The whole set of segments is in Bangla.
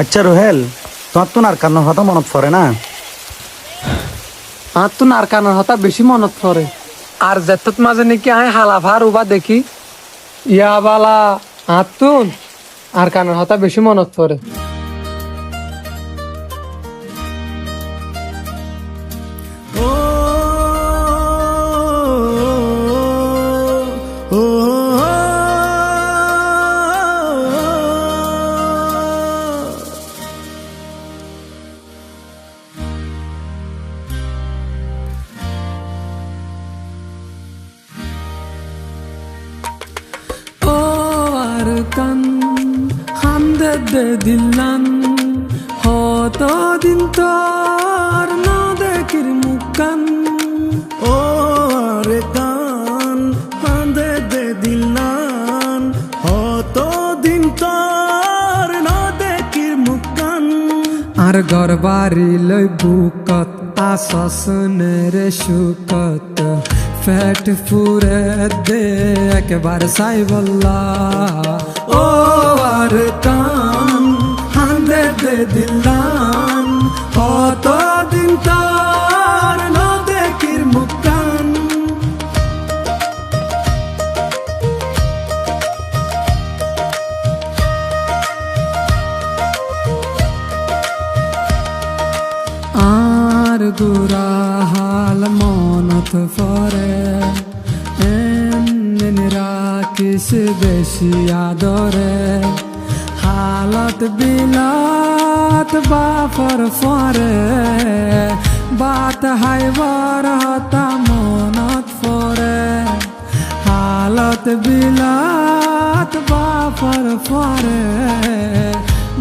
আচ্ছা রোহেল, তোমার তো আর কান্নার কথা মনত পড়ে না? আর তো নার কানের হতা বেশি মনত পড়ে। আর যেতত মাঝে নাকি আয় হালাফার উবা দেখি। ইয়া বালা, আতুন আর কানের হতা বেশি মনত পড়ে। দে দিল্লান। হত দিন তোর না দেখির মুকান ও রে কান হাঁদে দে দিলান হত দিন তোর না দেখির মুকান আর গরবারি লই বুকত আসসনের সুকত। ফ্যাট ফুরে দে একবার সাই বল্লা ও আর কান হান্দে দে দিলান গুরা হাল মনত ফরে এমন রাখিস বেশি আদরে হালত বিলাত বাফর ফরে বাত হাইবার হতা মনত ফরে হালত বিলাত বাফর ফরে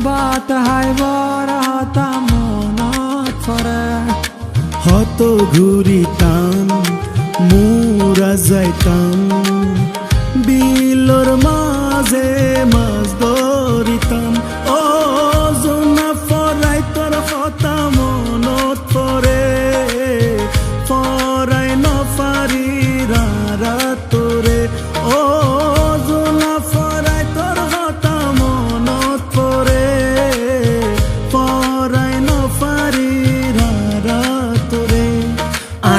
বাত হাইবার হতা মনত ফরে হত ঘুরিতাম মুরা যাইতাম। বিলর মাঝে মাছ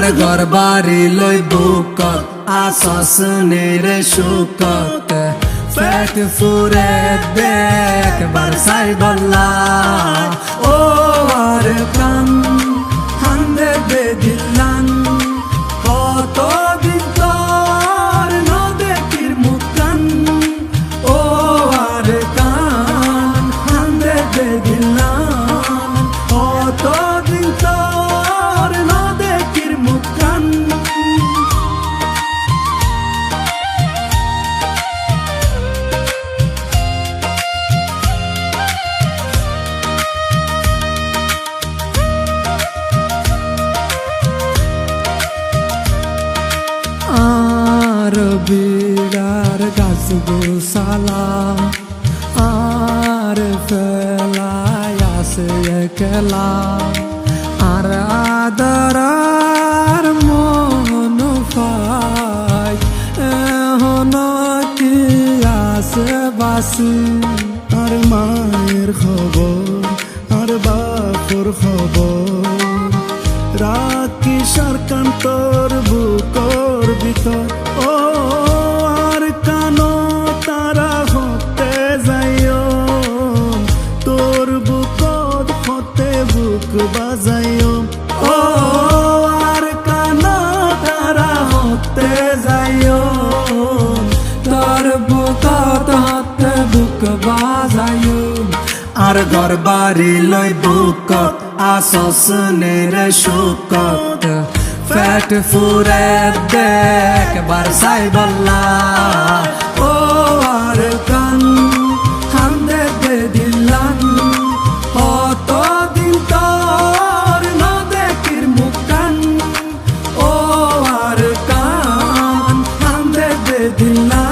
আর বাড়ি লই বুক আসস নেরে সুকত ফেট ফুরে দেখ বল্লা। ও আর কান গাছ গোসালা আর ফেলায় আসে একলা আর আদর আর মন পাই এহন কি আসে বাসি আর মায়ের খবর আর বাপুর খবর রাখি সরকার তোর বুকর ভিতর বাজাইও। ও, আর কানো তারা হতে যাইও। তোর বুকত হাতে বুক বাজায়ু আর গরবারি লই সুকত। ফ্যাট ফুরে দেখ, বারসাই বল্লা। দে দিলান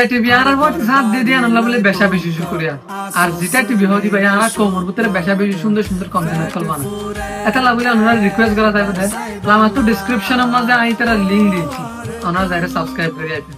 যেটা টিভি আর বলতে সাত দিয়ে দিয়ে আনলাম বলে বেশা বেশি শুরু করিয়া আর। যেটা টিভি হদি ভাই আর কোমর ভিতরে বেশা বেশি সুন্দর সুন্দর কন্টেন্ট এটা লাগলে আপনারা রিকোয়েস্ট করা যাবে আমার তো ডিসক্রিপশনের মধ্যে আমি তারা লিঙ্ক দিয়েছি। ওনারা যারা সাবস্ক্রাইব করে আইতে